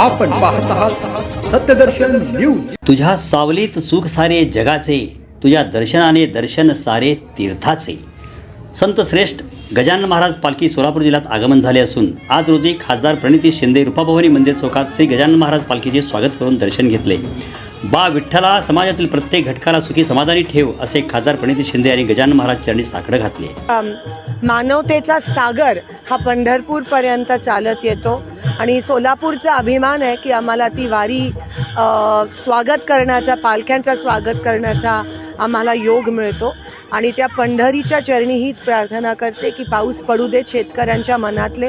आपण पाहत आहात सत्यदर्शन न्यूज. तुझ्या सावलीत सुख सारे जगाचे तुझ्या दर्शनाने दर्शन सारे तीर्थाचे. संत श्रेष्ठ गजानन महाराज पालखी सोलापूर जिल्ह्यात आगमन झाले असून आज रोजी खासदार प्रणिती शिंदे रुपाभवानी मंदिर चौकात श्री गजानन महाराज पालखीचे स्वागत करून दर्शन घेतले. बा विठ्ठला समाजातील प्रत्येक घटकाला सुखी समाधानी ठेव असे खासदार प्रणिती शिंदे यांनी गजानन महाराज चरणी साकडं घातले. मानवतेचा सागर हा पंढरपूरपर्यंत चालत येतो आणि सोलापूरचा अभिमान आहे की आम्हाला ती वारी स्वागत करण्याचा पालख्यांचा स्वागत करण्याचा आम्हाला योग मिळतो. आणि त्या पंढरीच्या चरणी हीच प्रार्थना करते की पाऊस पडू देत शेतकऱ्यांच्या मनातले.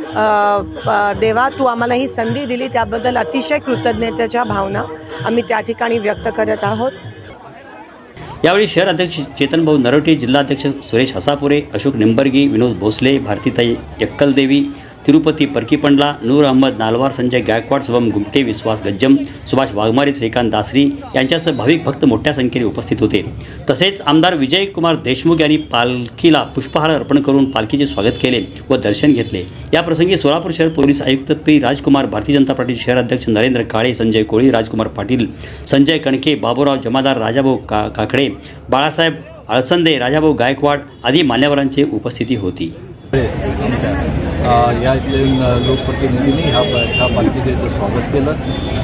देवा तू आम्हाला ही संधी दिली त्याबद्दल अतिशय कृतज्ञतेच्या भावना आम्ही त्या ठिकाणी व्यक्त करत आहोत. यावेळी शहर अध्यक्ष चेतनभाऊ नरोटे जिल्हाध्यक्ष सुरेश हसापुरे अशोक निंबर्गी विनोद भोसले भारतीताई यक्कलदेवी तिरुपती परकीपंडला नूर अहमद नालवार संजय गायकवाड शुभम गुमटे विश्वास गज्जम सुभाष वाघमारे श्रीकांत दासरी यांच्यासह भाविक भक्त मोठ्या संख्येने उपस्थित होते तसेच आमदार विजयकुमार देशमुख यांनी पालखीला पुष्पहार अर्पण करून पालखीचे स्वागत केले व दर्शन घेतले याप्रसंगी सोलापूर शहर पोलीस आयुक्त पी राजकुमार भारतीय जनता पार्टी शहर अध्यक्ष नरेंद्र काळे संजय कोळी राजकुमार पाटील संजय कणके बाबूराव जमादार राजाभाऊ का काकडे बाळासाहेब अळसंदे राजाभाऊ गायकवाड आदी मान्यवरांची उपस्थिती होती या लोकप्रतिनिधींनी ह्या ह्या पालखीचं स्वागत केलं.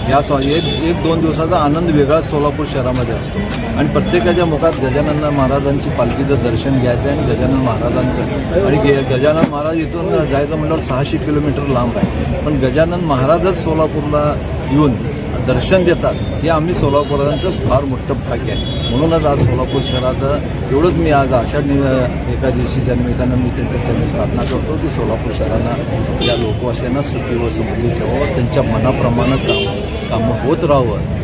या स्वा एक एक दोन दिवसाचा आनंद वेगळा सोलापूर शहरामध्ये असतो. आणि प्रत्येकाच्या मुखात गजानन महाराजांची पालखीचं दर्शन घ्यायचं आहे आणि गजानन महाराजांचं आणि गे- गजानन महाराज इथून जायचं म्हटल्यावर सहाशे किलोमीटर लांब आहे. पण गजानन महाराजच सोलापूरला येऊन दर्शन देतात हे आम्ही सोलापूरांचं फार मोठं भाग्य आहे. म्हणूनच आज सोलापूर शहराचं एवढंच मी आज आषाढ एका दिवशीच्या निमित्तानं मी त्यांच्या प्रार्थना करतो की सोलापूर शहरांना या लोकवाशांना सुखी व समृद्धी ठेवावं त्यांच्या मनाप्रमाणे काम कामं होत राहावं.